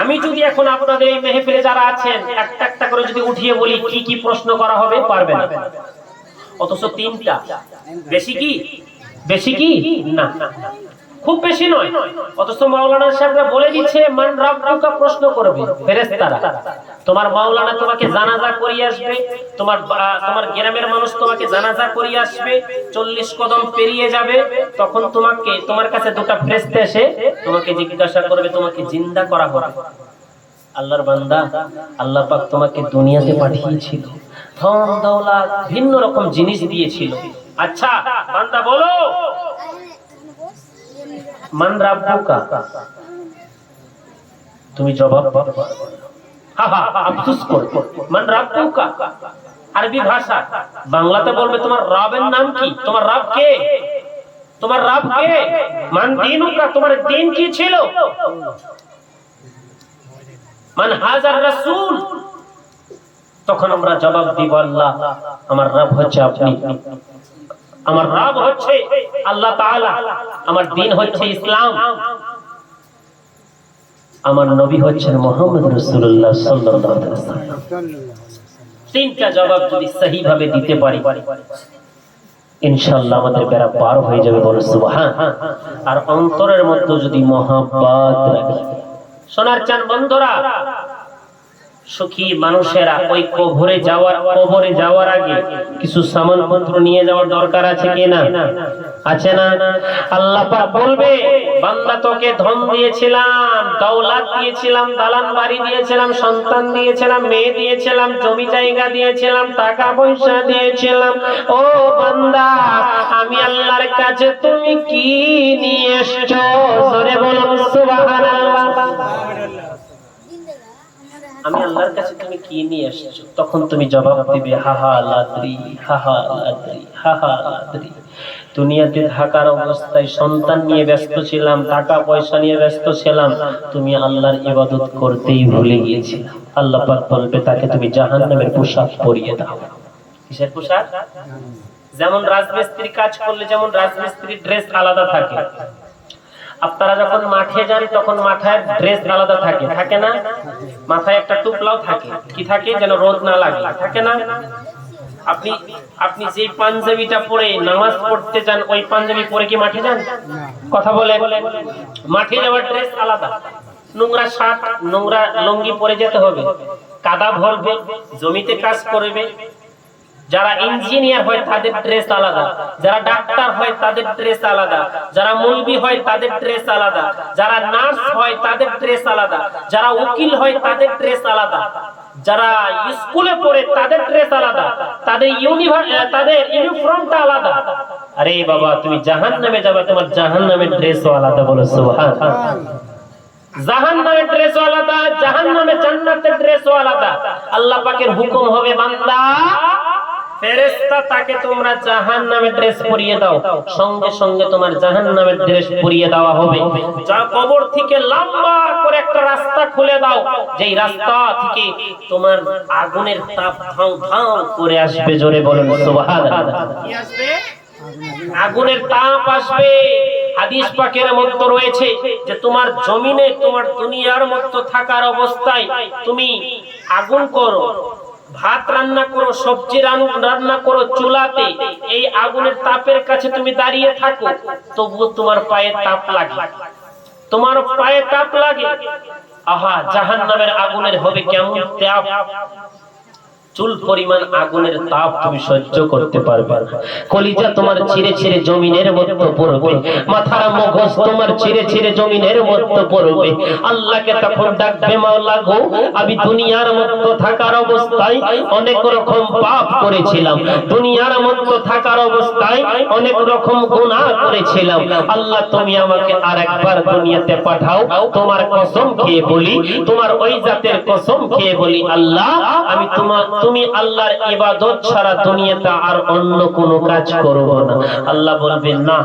আমি যদি এখন আপনাদের এই মেহফিলে যারা আছেন, একটা একটা করে যদি উঠিয়ে বলি, কি কি প্রশ্ন করা হবে পারবেন অথচ তিনটা। বেশি কি? বেশি কি? না। খুব বেশি নয়, অথচ মাওলানা সাহেবরা বলে দিচ্ছে, মান রাব্বুকা প্রশ্ন করবে, ফেরেশতারা। তোমার মাওলানা তোমাকে জানাজা করিয়ে আসবে, তোমার তোমার গ্রামের মানুষ তোমাকে জানাজা করিয়ে আসবে, চল্লিশ কদম পেরিয়ে যাবে, তখন তোমাকে, তোমার কাছে দুটো ফেরেশতা এসে তোমাকে জিজ্ঞাসা করবে, তোমাকে জিন্দা করা হবে। আল্লাহর বান্দা, আল্লাহ পাক তোমাকে দুনিয়াতে পাঠিয়েছিল। ধন দৌলত ভিন্ন রকম জিনিস দিয়েছিল। আচ্ছা বান্দা বলো। মান রাব্বুকা। তুমি জবাব আফসোস করো। মান রাব্বুকা। আরবি ভাষা। বাংলাতে বলবে তোমার রবের নাম কি? তোমার রব কে? তোমার রব কে? মান দিনুকা, তোমার দিন কি ছিল? মান হাজার রাসূল। তখন আমরা জবাব দিব আল্লাহ, আমার রব হচ্ছে আপনি। আমার রব হচ্ছে আল্লাহ তাআলা, আমার দিন হচ্ছে ইসলাম। আমার নবী হচ্ছেন মোহাম্মদ রাসূলুল্লাহ সাল্লাল্লাহু আলাইহি ওয়াসাল্লাম। তিনটা জবাব যদি সহি ভাবে দিতে পারি, ইনশাআল্লাহ আমাদের বেড়া পার হয়ে যাবে বলে সুবহান। আর অন্তরের মধ্যে যদি মহাব্বত রাখি। সোনার চান বন্ধুরা সুখী মানুষেরা ওই কবরে যাওয়ার কবরে যাওয়ার আগে কিছু সামান পত্র নিয়ে যাওয়ার দরকার আছে কিনা আছে না? আল্লাহ পাক বলবে, বান্দা তোকে ধন দিয়েছিলাম, দৌলাত দিয়েছিলাম, দালান বাড়ি দিয়েছিলাম, সন্তান দিয়েছিলাম, মেয়ে দিয়েছিলাম, জমি জায়গা দিয়েছিলাম, টাকা পয়সা দিয়েছিলাম। ও বান্দা, আমি আল্লাহর কাছে তুমি কি নিয়ে এসছো? জোরে বলো সুবহানাল্লাহ। আমি আল্লাহর কাছে তুমি কি নিয়ে এসেছ? তখন তুমি জবাব দিবে হাহা লাদ্রি হাহা লাদ্রি হাহা লাদ্রি। দুনিয়াতে থাকার অবস্থায় সন্তান নিয়ে ব্যস্ত ছিলাম, টাকা পয়সা নিয়ে ব্যস্ত ছিলাম। তুমি আল্লাহর ইবাদত করতেই ভুলে গিয়েছিলে। আল্লাহ পাক বলবে, তাকে তুমি জাহান্নামের পোশাক পরিয়ে দাও। কিসের পোশাক? যেমন রাজমিস্ত্রি কাজ করলে যেমন রাজমিস্ত্রির ড্রেস আলাদা থাকে আপনারা যখন মাঠে যান, তখন মাথায় ড্রেস আলাদা থাকে। থাকে না? মাথায় একটা টুপলাও থাকে। কি থাকে? যেন রোদ না লাগে। থাকে না? আপনি আপনি যে পাঞ্জাবিটা পরে নামাজ পড়তে যান, ওই পাঞ্জাবি পরে কি মাঠে যান? কথা বলে মাঠে যাওয়ার ড্রেস আলাদা। নোংরা শার্ট, নোংরা লুঙ্গি পরে যেতে হবে। কাদা ভরবে, জমিতে কাজ করবে যারা ইঞ্জিনিয়ার হয় তাদের ড্রেস আলাদা, যারা ডাক্তার হয় তাদের ড্রেস আলাদা, যারা মুলবি হয় তাদের ড্রেস আলাদা, যারা নার্স হয় তাদের ড্রেস আলাদা, যারা উকিল হয় তাদের ড্রেস আলাদা, যারা স্কুলে পড়ে তাদের ড্রেস আলাদা, তাদের তাদের ইউনিফর্মটা আলাদা। আরে বাবা, তুমি জাহান নামে যাবে, তোমার জাহান নামের ড্রেসও আলাদা বলো জাহান নামের ড্রেসও আলাদা জাহান নামে আলাদা। আল্লাহ পাকের হুকুম হবে, বান্দা ফেরেশতা তাকে তোমরা জাহান নামের ড্রেস পরিয়ে দাও। সঙ্গে সঙ্গে তোমার জাহান নামের ড্রেস পরিয়ে দেওয়া হবে। যা কবর থেকে লম্বা করে একটা রাস্তা খুলে দাও। যেই রাস্তা থেকে তোমার আগুনের তাপ ধাউ ধাউ করে আসবে জোরে বলুন সুবহানাল্লাহ। কি আসবে? আগুনের তাপ আসবে। হাদিস পাকের মধ্যে রয়েছে যে তোমার জমিনে তোমার দুনিয়ার মধ্যে থাকার অবস্থায় তুমি আগুন করো। ভাত রান্না করো, সবজি রান- রান্না করো চুলাতে, এই আগুনের তাপের কাছে তুমি দাঁড়িয়ে থাকো, তবুও তোমার পায়ে তাপ লাগে। তোমার পায়ে তাপ লাগে? আহা জাহান নামের আগুনের হবে কেমন তাপ? চুল পরিমাণ আগুনের তাপ তুমি সহ্য করতে পারবে কলিজা তোমার ছিঁড়ে ছিঁড়ে জমিনের মধ্যে পড়বে। মাথার মগজ তোমার ছিঁড়ে ছিঁড়ে জমিনের মধ্যে পড়বে। আল্লাহকে তখন ডাকবে, মাওলা গো, আমি দুনিয়ার মধ্যে থাকার অবস্থায় অনেক রকম পাপ করেছিলাম। দুনিয়ার মধ্যে থাকার অবস্থায় অনেক রকম গুনাহ করেছিলাম। আল্লাহ, তুমি আমাকে আরেকবার দুনিয়াতে পাঠাও। তোমার কসম খেয়ে বলি, তোমার ওই জাতের কসম খেয়ে বলি, আল্লাহ, আমি তোমার তুমি আল্লাহর ইবাদত ছাড়া দুনিয়াতে আর অন্য কোনো কাজ করব না। আল্লাহ বলবেন, না,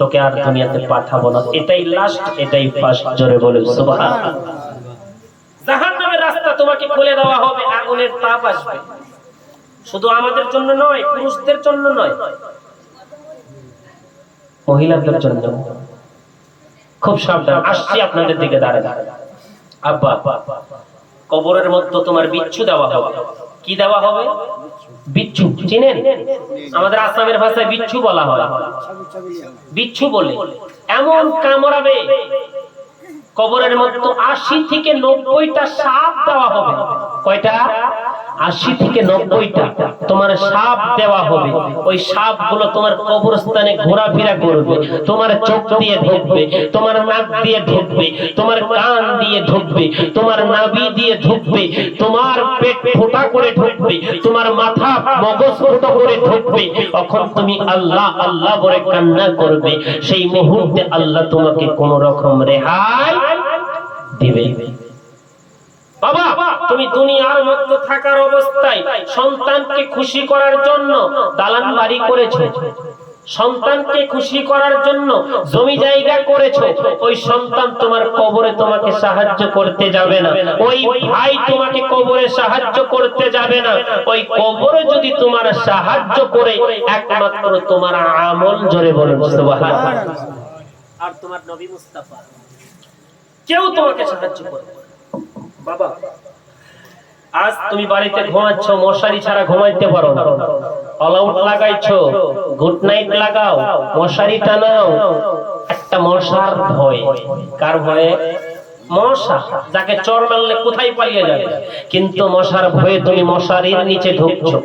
তোকে আর দুনিয়াতে পাঠাবো না। এটাই লাস্ট এটাই ফার্স্ট জোরে বলে সুবহানাল্লাহ। জাহান্নামের রাস্তা তোমাকে খুলে দেওয়া হবে, আগুনের তাপ আসবে। শুধু আমাদের জন্য নয়, পুরুষদের জন্য নয়, মহিলাদের জন্য। খুব সাবধান, আসছি আপনাদের দিকে দাঁড়ায় আব্বা কবরের মধ্যে তোমার বিচ্ছু দেওয়া হবে। কি দেওয়া হবে? বিচ্ছু। চিনেন? আমাদের আসামের ভাষায় বিচ্ছু বলা হয়। বিচ্ছু বলে। এমন কামড়াবে কবরের মধ্যে আশি থেকে নব্বইটা সাপ দেওয়া হবে। কয়টা? আশি থেকে নব্বইটা। তোমার সাপ দেওয়া হবে। ওই সাপগুলো তোমার কবরস্থানে ঘোরাফেরা করবে, তোমার চোখ দিয়ে ঢুকবে, তোমার নাক দিয়ে ঢুকবে, তোমার কান দিয়ে ঢুকবে, তোমার নাভি দিয়ে ঢুকবে, তোমার পেট ফোটা করে ঢুকবে, তোমার মাথা মগজ ফুটো করে ঢুকবে। তখন তুমি আল্লাহ আল্লাহ বলে কান্না করবে। সেই মুহূর্তে আল্লাহ তোমাকে কোন রকম রেহাই দিবে। বাবা, তুমি দুনিয়ার মধ্যে থাকার অবস্থায় সন্তানকে খুশি করার জন্য দালান বাড়ি করেছ। সন্তানকে খুশি করার জন্য জমি জায়গা করেছ। ওই সন্তান তোমার কবরে তোমাকে সাহায্য করতে যাবে না। ওই ভাই তোমাকে কবরে সাহায্য করতে যাবে না। ওই কবরে যদি তোমার সাহায্য করে, একমাত্র তোমার আমল জোরে বলুন আর তোমার নবী মুস্তাফা। কেউ তোমাকে সাহায্য করবে বাবা আজ তুমি বাড়িতে ঘুমাচ্ছ মশারি ছাড়া ঘুমাইতে পারো না। অলআউট লাগাইছো গুড নাইট লাগাও মশারি টানাও একটা মশার ভয়। কার ভয়ে? মশা, যাকে চর মারলে কোথায় পালিয়ে যাবে? কিন্তু মশার ভয়ে তুমি মশারির নিচে ঢুকছো।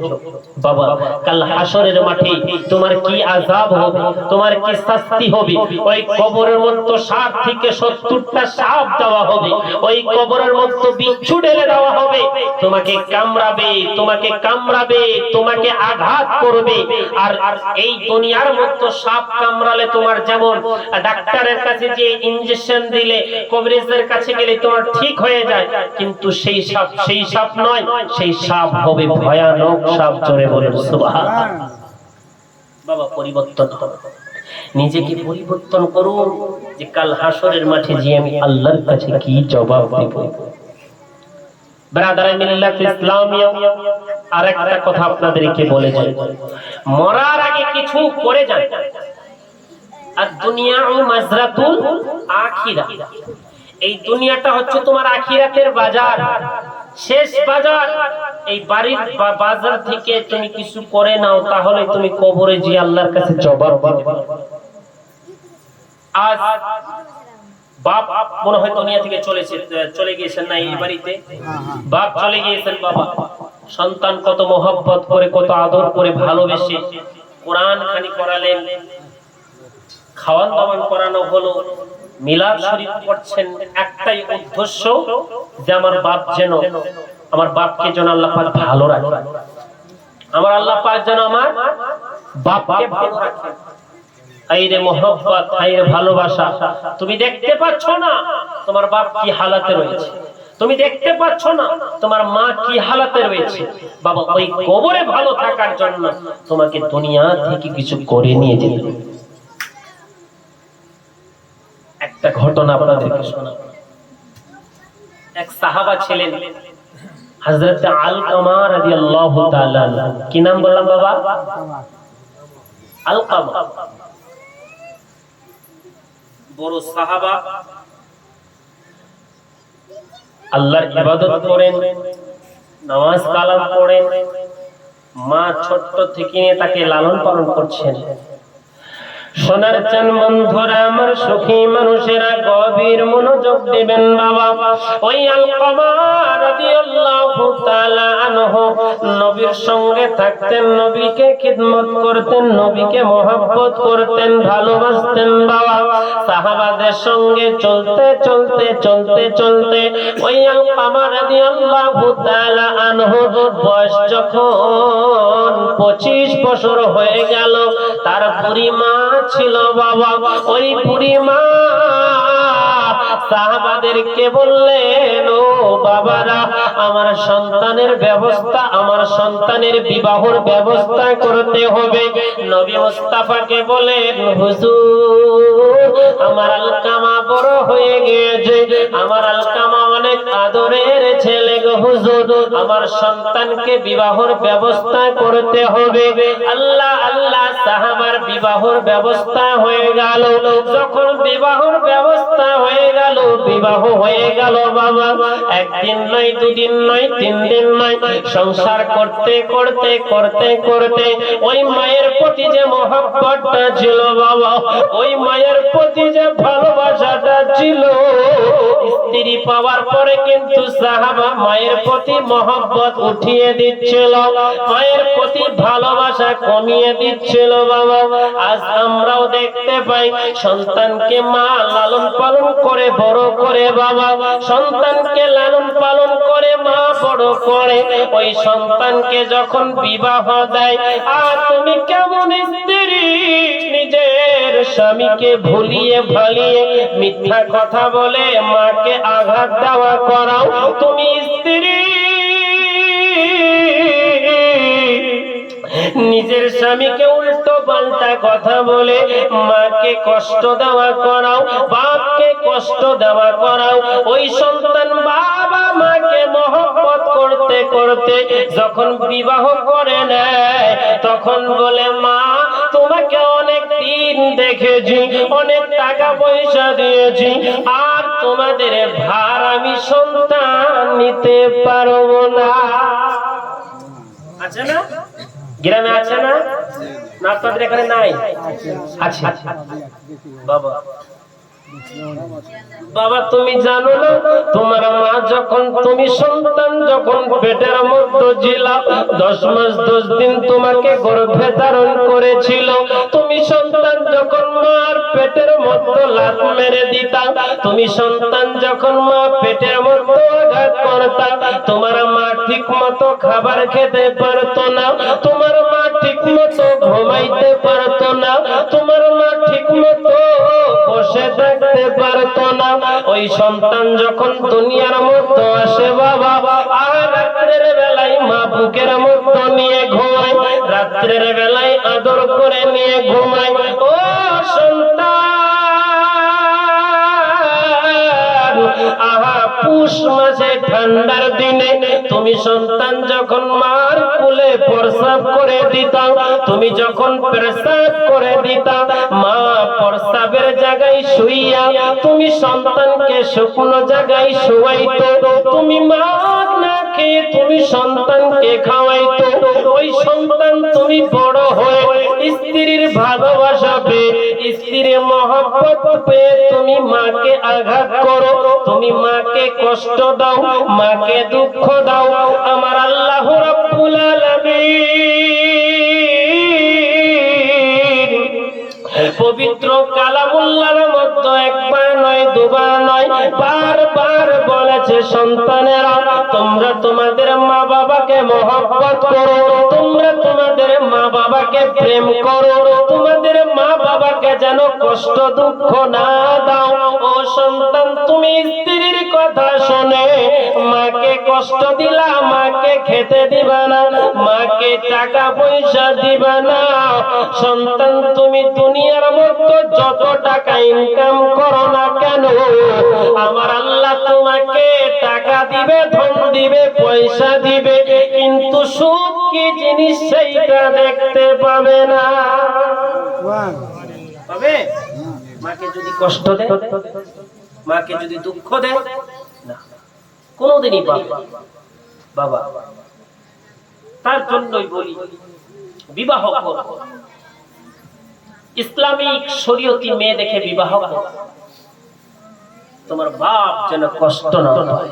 বাবা, কাল হাসরের মাঠে তোমার কি আযাব হবে? তোমার কি শাস্তি হবে? ওই কবরের মধ্যে ষাট থেকে সত্তরটা সাপ দেওয়া হবে। ওই কবরের মধ্যে বিচ্ছু ঢেলে দেওয়া হবে। তোমাকে কামড়াবে তোমাকে কামড়াবে, তোমাকে আঘাত করবে। আর এই দুনিয়ার মধ্যে সাপ কামড়ালে তোমার যেমন, ডাক্তারের কাছে যে ইনজেকশন দিলে, কবরেজের কাছে গেলে তোমার ঠিক হয়ে যায়, কিন্তু সেই সাপ সেই সাপ নয়, সেই সাপ হবে ভয়ানক সাপ জোরে বলুন সুবহানাল্লাহ বাবা, পরিবর্তন হবে নিজেকে পরিবর্তন করুন যে কাল হাসরের মাঠে যে আমি আল্লাহর কাছে কি জবাব দেব। ব্রাদার মিল্লাত ইসলামিয়া, আরেকটা কথা আপনাদেরকে বলে যাই। মরার আগে কিছু করে যান। আর দুনিয়া ও মাজরাতুল আখিরা এই দুনিয়াটা হচ্ছে তোমার আখিরাতের বাজার। শেষ বাজার। এই বাড়ির বাজার থেকে তুমি কিছু করে নাও তাহলে তুমি কবরে যে আল্লাহর কাছে জবাব দিবে। আজ বাপ মনে হয় দুনিয়া থেকে চলেছে চলে গিয়েছেন না এই বাড়িতে? বাপ চলে গিয়েছেন বাবা। সন্তান কত মহব্বত করে কত আদর করে ভালোবেসে কোরআন খানি করালেন খাওয়ান দাওয়ান করানো হলো। মিলাদ শরীফ পড়ছেন একটাই উদ্দেশ্য যে আমার বাপ যেন, আমার বাপকে যেন আল্লাহ পাক ভালো রাখে। আমার আল্লাহ পাক যেন আমার বাপকে ভালো রাখে। আইরে মোহব্বত, আইরে ভালোবাসা, তুমি দেখতে পাচ্ছ না তোমার বাপ কি হালাতে রয়েছে। তুমি দেখতে পাচ্ছ না তোমার মা কি হালাতে রয়েছে। বাবা, ওই কবরে ভালো থাকার জন্য তোমাকে দুনিয়া থেকে কিছু করে নিয়ে যেতে হবে। একটা ঘটনা আপনাদেরকে শোনাবো। এক সাহাবা ছিলেন, হযরত আলকামা রাদিয়াল্লাহু তাআলা কি নাম বললাম বাবা? আলকামা। বড় সাহাবা। আল্লাহর ইবাদত করেন, নামাজ কালাম পড়েন মা ছোট্ট থেকে তাকে লালন পালন করছেন। সোনার চান বন্ধুরা, আমার সুখী মানুষেরা গভীর মনোযোগ দিবেন বাবা। ওই নবীর সঙ্গে থাকতেন, নবীকে খিদমত করতেন, নবীকে করতেন, ভালোবাসতেন বাবা। সাহাবাদের সঙ্গে চলতে চলতে চলতে চলতে ওই আনহু বয়স যখন পঁচিশ বছর হয়ে গেল, তার মা ছিল বাবা। ওই বুড়ি মা সাহাবাদেরকে বললেন ও বাবারা, আমার সন্তানের ব্যবস্থা, আমার সন্তানের বিবাহর ব্যবস্থা করতে হবে। নবী মুস্তাফাকে বলেন হুজুর, আমার আলকামা বড় হয়ে গিয়েছে আমার আলকামা অনেক আদরের ছেলে গো হুজুর। আমার সন্তানকে বিবাহর ব্যবস্থা করতে হবে। আল্লাহ আল্লাহ সাহাবার বিবাহর ব্যবস্থা হয়ে গেল। যখন বিবাহর ব্যবস্থা হয়ে গেল, বিবাহ হয়ে গেল বাবা। একদিন নয়, দুদিন নয়, তিন দিন নয়, সংসার করতে করতে করতে করতে ওই মায়ের প্রতি যে মহাব্বতটা ছিল বাবা, ওই মায়ের প্রতি যে ভালোবাসাটা ছিল স্ত্রী পাওয়ার পরে কিন্তু সাহাবা মায়ের প্রতি মহব্বত উঠিয়ে দিচ্ছিল। মায়ের প্রতি ভালোবাসা কমিয়ে দিচ্ছিল বাবা। আজ আমরাও দেখতে পাই, সন্তানকে মা লালন পালন করে, বড় করে বাবা। সন্তানকে লালন পালন করে মা বড় করে। ওই সন্তানকে যখন বিবাহ দেয় আর তুমি কেমন নিজের স্বামীকে ভুলিয়ে ভালিয়ে মিথ্যা কথা বলে মাকে আঘাত দেওয়া করাও তুমি স্ত্রী। নিজের স্বামীকে উল্টো পাল্টা কথা বলে মাকে কষ্ট দেওয়া করাও, বাপকে কষ্ট দেওয়া করাও। ওই সন্তান বাবা মাকে মহব্বত করতে করতে যখন বিবাহ করে নেয়, তখন বলে, মা, তোমাকে অনেক দিন দেখেছি, অনেক টাকা পয়সা দিয়েছি আর তোমাদের ভার আমি সন্তান নিতে পারব না। আছে না? গ্রামে আছে না? আপনাদের এখানে নাই? আছে বাবা। বাবা, তুমি জানো না, তোমার মা যখন, তুমি সন্তান যখন পেটের মধ্যে ছিলা, দশ মাস, দশ দিন তোমাকে গর্ভে ধারণ করেছিল। তুমি সন্তান যখন মার পেটের মধ্যে লাত মেরে দিতা, তুমি সন্তান যখন মা পেটের মধ্যে আঘাত করতা, তোমার মা ঠিক মতো খাবার খেতে পারতো না, তোমার মা ঠিক মতো ঘুমাইতে পারতো ওই সন্তান যখন দুনিয়ার মতো আসে, বাবা, আর রাত্রের বেলায় মা বুকের মতো নিয়ে ঘুমায়, রাত্রের বেলায় আদর করে নিয়ে ঘুমায়। ও সন্তান, আহা পুষ মাসে ঠান্ডার দিনে তুমি সন্তান যখন মার কুলে প্রসাব করে দিতা, তুমি যখন প্রসাব করে দিতা, মা প্রসাবের জায়গায় শুইয়া তুমি সন্তানকে শুকনো জায়গায় শুয়াইতো, তুমি মা তুমি সন্তানকে খাওয়াইতো, ওই সন্তান তুমি বড় হয়ে স্ত্রীর ভালোবাসা পেয়ে, স্ত্রীর মহব্বত পেয়ে তুমি মাকে আঘাত করো। তুমি মাকে কষ্ট দাও, মাকে দুঃখ দাও। আমার আল্লাহ রাব্বুল আলামিন পবিত্র কালামুল্লার মধ্যে একবার নয়, দুবার নয়, বারবার সন্তানেরা, তোমরা তোমাদের মা বাবাকে মহব্বত করো, তোমরা তোমাদের মা বাবাকে প্রেম করো, তোমাদের মা বাবাকে যেন কষ্ট দুঃখ না দাও। ও সন্তান, তুমি স্ত্রীর কথা শুনে, মাকে কষ্ট দিলা, মাকে খেতে দিবা না, মাকে টাকা পয়সা দিবা না। সন্তান, তুমি দুনিয়ার মধ্যে যত টাকা ইনকাম করো না কেন, আমার আল্লাহ তোমাকে দিবে ধন দিবে পয়সা দিবে কিন্তু সুখ কি জিনিস সেইটা দেখতে পাবে না পাবে মাকে যদি কষ্ট দেয় মাকে যদি দুঃখ দেয় না কোনোদিনই বাবা তার জন্যই বলি বিবাহ করো। ইসলামিক শরীয়তি মেয়ে দেখে বিবাহ করো। তোমার বাপ যেন কষ্ট না পায়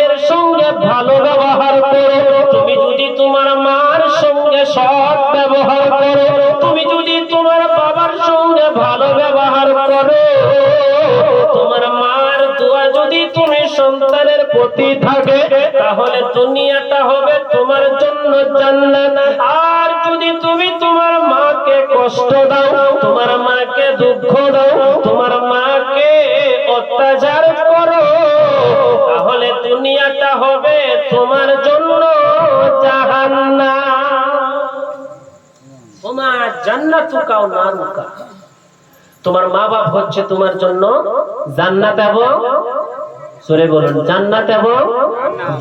প্রতি থাকে তাহলে দুনিয়াটা হবে তোমার জন্য জান্নাত। আর যদি তুমি তোমার মাকে কষ্ট দাও, তোমার মাকে দুঃখ দাও, তোমার মাকে অত্যাচার করো, তাহলে দুনিয়াটা হবে তোমার জন্য জাহান্নাম। তোমার জান্নাত কাও নারুকা তোমার মা বাপ হচ্ছে তোমার জন্য জান্নাত এবং সরে বলুন জান্নাত এবং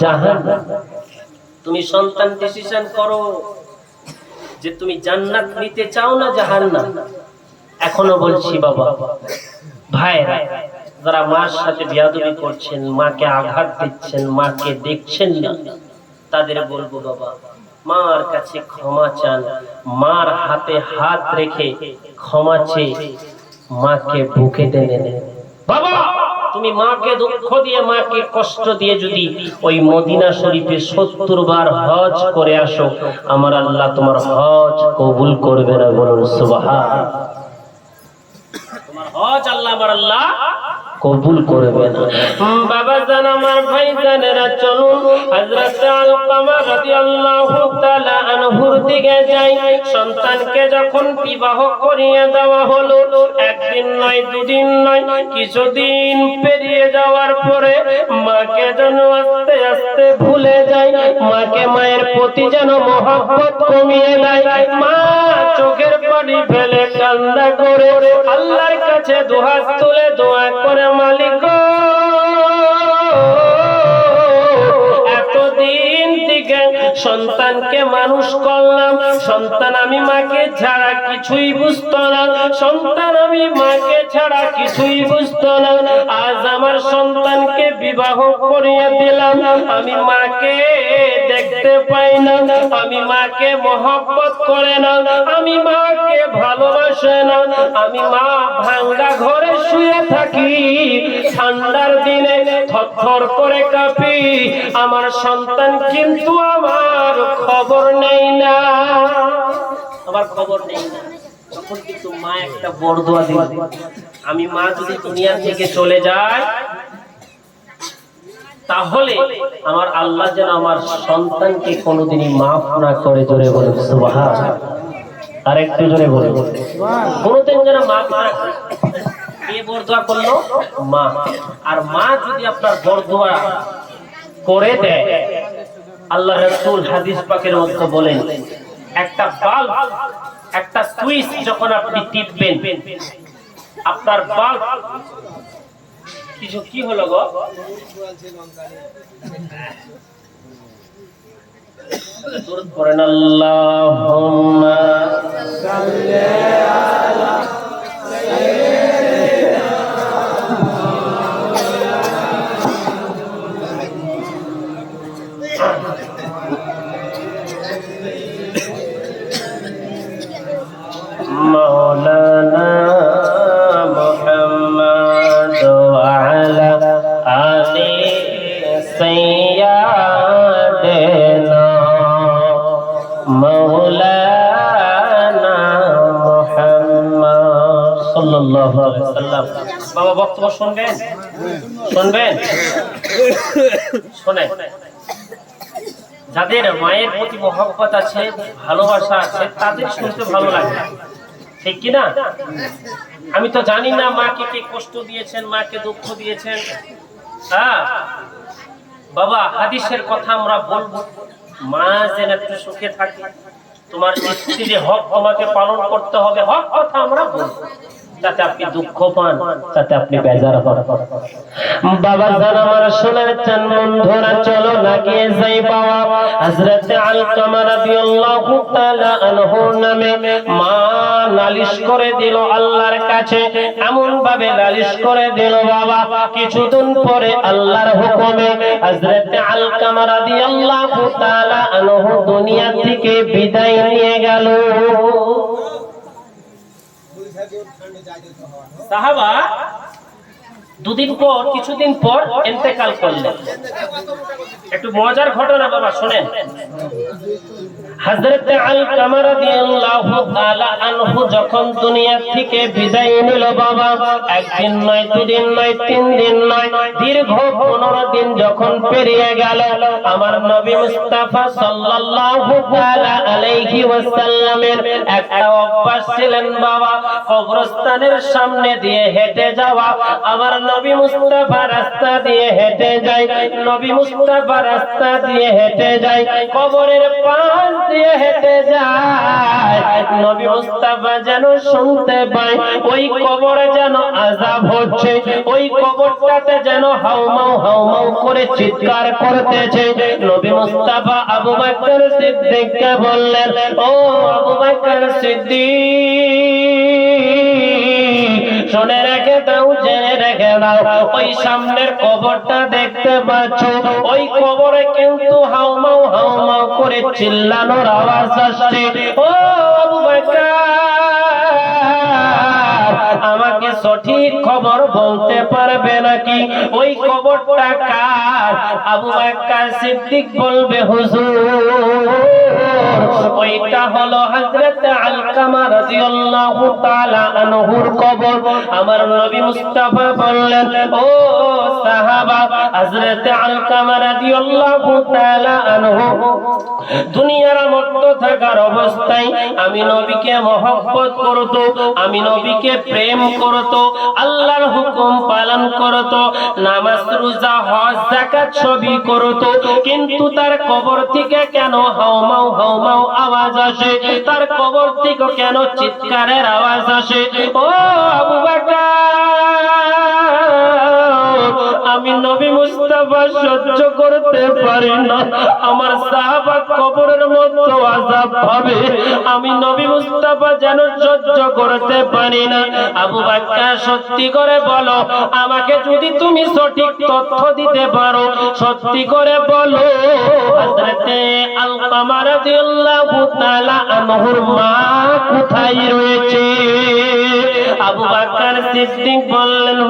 জাহান্নাম তুমি সন্তান ডিসিশন করো যে তুমি জান্নাত নিতে চাও না জাহান্নাম? এখনও বলছি বাবা ভাইরা যারা মার সাথে বিয়াদবি করছেন মাকে আঘাত দিচ্ছেন মাকে দেখছেন না তাদের বলব বাবা মার কাছে ক্ষমা চান মার হাতে হাত রেখে ক্ষমা চেয়ে মাকে বুকে টেনে নেন। বাবা! তুমি মাকে দুঃখ দিয়ে, মাকে কষ্ট দিয়ে যদি ওই মদিনা শরীফে সত্তর বার হজ করে আসো, আমার আল্লাহ তোমার হজ কবুল করবে না বলুন সুবাহ তোমার হজ আল্লাহ, আমার আল্লাহ কবুল করবে না। বাবা জান, আমার ভাই জানেরা চলুন। হযরত আলকামা রাদিয়াল্লাহু তাআলা আনহুর দিকে যাই। সন্তানকে যখন বিবাহ করিয়ে দেওয়া হলো, একদিন নয়, দুদিন নয়, কিছুদিন পেরিয়ে যাওয়ার পরে মাকে যেন আস্তে আস্তে ভুলে যায় মাকে মায়ের প্রতি যেন মহব্বত কমিয়ে দেয়। মা, চোখের পানি ফেলে কান্না করে আল্লাহর কাছে দুহাত তুলে দোয়া করে সন্তানকে মানুষ করলাম। সন্তান আমি মাকে ছাড়া কিছুই বুঝতো না। সন্তান আমি মাকে ছাড়া কিছুই বুঝতো না। আজ আমার সন্তানকে বিবাহ করিয়ে দিলাম। আমি মাকে দেখতে পাই না। আমি মাকে মহব্বত করে না। আমি মাকে ভালোবাসে না। আমি মা ভাঙ্গা ঘরে শুয়ে থাকি। ঠান্ডার দিনে থরথর করে কাঁপি। আমার সন্তান কিন্তু আমার খবর নেই না। আমার খবর নেই না। তখন কিন্তু মা একটা বরদোয়া দিল। আমি মা যদি দুনিয়া থেকে চলে যায় তাহলে আমার আল্লাহ যেন আমার সন্তানকে কোনোদিনই মাফ না করে জোরে বলে আর একটু জোরে বলে। কোনোদিন যেন মাফ না বরদোয়া করল? মা। আর মা যদি আপনার বরদোয়া করে দেয় হাদিস পাকের মধ্যে বলেন, একটা একটা যখন আপনি আপনার কিছু কি হলো গো? দূর করেন আল্লাহুম্মা। শুনবেন? শুনবেন? শোনেন। যাদের মায়ের প্রতি মহব্বত আছে ভালোবাসা আছে তাদের শুনতে ভালো লাগে। ঠিক কি না? আমি তো জানি না মাকে কে কষ্ট দিয়েছেন মাকে দুঃখ দিয়েছেন। হ্যাঁ? বাবা হাদিসের কথা আমরা বলব। মা যেন একটু সুখে থাকে। তোমার স্ত্রীর হক তোমাকে পালন করতে হবে। হক কথা আমরা বলব। যাতে আপনি দুঃখ পান যাতে আপনি বেজার হন বাবা জান আমার শোনার চান বন্ধুরা, চলো লাগিয়ে যাই বাবা। হযরতে আলকামা রাদিয়াল্লাহু তাআলা আনহুর নামে মা নালিশ করে দিল আল্লাহর কাছে এমন ভাবে নালিশ করে দিল বাবা। কিছুদিন পরে আল্লাহর হুকুমে হযরতে আলকামা রাদিয়াল্লাহু তাআলা আনহু দুনিয়া থেকে বিদায় নিয়ে গেল। সাহাবা দুদিন পর কিছুদিন পর এতেকাল করলেন। একটু মজার ঘটনা বাবা শোনেন। হযরত আলকামা রাদিয়াল্লাহু তাআলা আনহু যখন দুনিয়া থেকে বিদায় নিল, বাবা, একদিন নয়, দুদিন নয়, তিন দিন নয়, দীর্ঘ পনেরো দিন যখন পেরিয়ে গেল, আমার নবী মুস্তাফা সাল্লাল্লাহু তাআলা আলাইহি ওয়াসাল্লামের একটা অভ্যাস ছিলেন, বাবা, কবরস্থানের সামনে দিয়ে হেঁটে যাওয়া। আমার নবী মুস্তাফা রাস্তা দিয়ে হেঁটে যায়, নবী মুস্তাফা রাস্তা দিয়ে হেঁটে যায়, কবরের পাশ দিয়ে হেঁটে যায়। নবী মুস্তাফা যেন শুনতে পায়, ওই কবরে যেন আজাব হচ্ছে, ওই কবরটাতে যেন হাউমাউ হাউমাউ করে চিৎকার করতেছে। নবী মুস্তাফা আবু বকর সিদ্দিককে বললেন, ও আবু বকর সিদ্দিক শুনে রেখে দাও, জেনে রেখে দাও। ওই সামনের কবরটা দেখতে পাচ্ছ। ওই কবরে কিন্তু হাউমাউ হাউমাউ করে চিল্লানোর আওয়াজ আসছে। ও আবু আমাকে সঠিক খবর বলতে পারবে নাকি? ওই খবরটা কার? আবু বকর সিদ্দিক বলবে, হুজুর, ওইটা হলো হযরত আলকামা রাদিয়াল্লাহু তাআলা আনহুর কবর। আমার নবী মুস্তাফা বললেন, ও সাহাবা, হযরত আলকামা রাদিয়াল্লাহু তাআলা আনহু, দুনিয়ার মধ্যে থাকার অবস্থায় আমি নবীকে মহব্বত করত, আমি নবীকে প্রেম করত আল্লাহর হুকুম পালন করত, নামাজ, রোজা, হজ, যাকাত সবই করত। কিন্তু তার কবর থেকে কেন হাওমাও হাওমাও আওয়াজ আসে? তার কবর থেকে কেন চিৎকারের আওয়াজ আসে? ও আবু বকর! আমি নবী মুস্তাফা সহ্য করতে পারি না। আমার সাহাবা কবরের মধ্যে আযাব হবে। আমি নবী মুস্তাফা যেন সহ্য করতে পারি না। আবু বকর সত্যি করে বলো, আমাকে যদি তুমি সঠিক তথ্য দিতে পারো, সত্যি করে বলো, হযরতে আলকামা রাদিয়াল্লাহু তাআলা আনহুর মা কোথায় রয়েছে? আবু বকর সিদ্দিক বললেন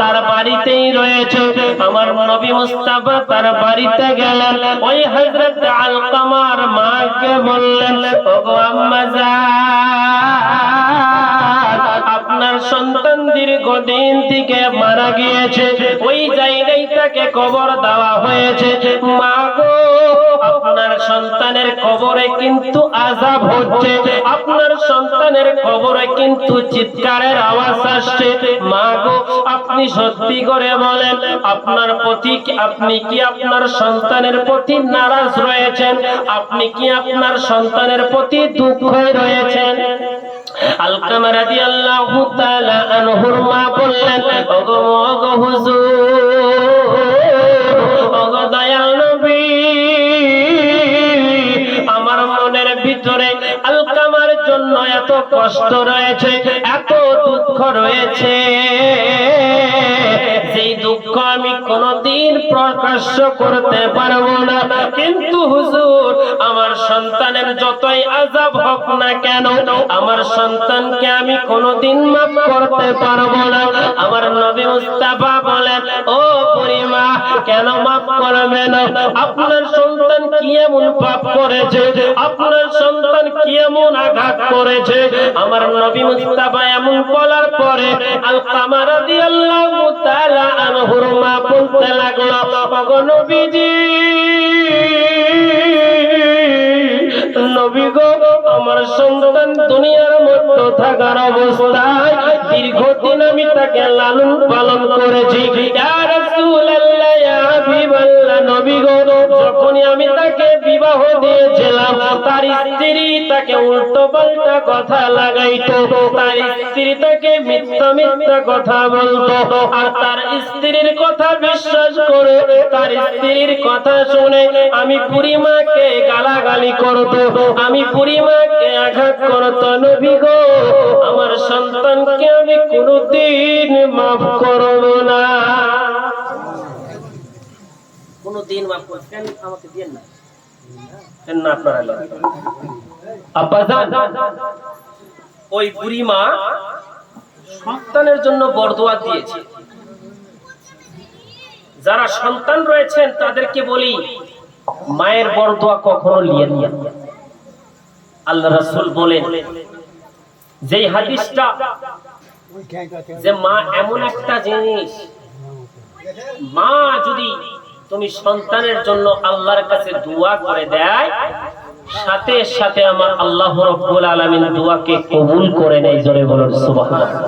তার বাড়িতেই রয়েছে আমার নবী মুস্তাফা, তার বাড়িতে গেলেন। ওই মাকে বললেন আপনার সন্তান দীর্ঘদিন থেকে মারা গিয়েছে। ওই জায়গায় তাকে কবর দেওয়া হয়েছে। মা গো আপনার সন্তানের কবরে কিন্তু আযাব হচ্ছে। আপনার সন্তানের কবরে কিন্তু চিৎকারের আওয়াজ আসছে। মা গো, আপনি সত্যি করে বলেন, আপনার প্রতি আপনি কি আপনার সন্তানের প্রতি নারাজ রয়েছেন? আপনি কি আপনার সন্তানের প্রতি দুঃখ রয়েছেন? আলকামা রাদিয়াল্লাহু তাআলা আনহুর মা বললেন, ওগো ওগো হুজুর কষ্ট রয়েছে এত দুঃখ রয়েছে। সেই দুঃখ আমি কোনদিন প্রকাশ্য করতে পারব না। কিন্তু হুজুর, আমার সন্তানের যতই আজাব হোক না কেন, আমার সন্তানকে আমি কোনদিন মাফ করতে পারব না। আমার নবী মুস্তাফা বলেন, ও পরিমা কেন মাফ করবে না? আপনার সন্তান কি এমন পাপ করেছে? আপনার সন্তান কি এমন আঘাত করেছে? আমার নবী মুস্তাফা এমন বলার পরে আল কামার রাদিয়াল্লাহু তাআলা আনহুর মা বলতে লাগল নবীজি, নবী গো, আমার সন্তান দুনিয়ার মধ্যে থাকার অবস্থায় দীর্ঘদিন আমি তাকে লালন পালন করেছি। নবী গো, যখনই আমি তাকে বিবাহ দিয়েছিলাম। তার স্ত্রী তাকে উল্টো পাল্টা কথা লাগাইতো। তার স্ত্রী তাকে মিথ্যা মিথ্যা কথা বলতো। আর তার স্ত্রীর কথা বিশ্বাস করে, তার স্ত্রীর কথা শুনে আমি বুড়িমাকে গালাগালি করতো। আমি বুড়িমাকে আঘাত করতো, নবী গো, আমার সন্তানকে আমি কোনোদিন মাফ করব না। কোনোদিন মাফ করতেন আমাকে দিয়েন না। ওই বুড়িমা সন্তানের জন্য বরদোয়া দিয়েছে। যারা সন্তান রয়েছেন, তাদেরকে বলি, মায়ের বরদোয়া কখনো নিয়ে না। আল্লাহ রাসূল বলেন, যেই হাদিসটা, যে মা এমন একটা জিনিস, মা যদি তুমি সন্তানের জন্য আল্লাহর কাছে দোয়া করে দেয়, সাথে সাথে আমার আল্লাহ রব্বুল আলামিন দোয়াকে কবুল করে নেয়, জোরে বলুন সুবহানাল্লাহ।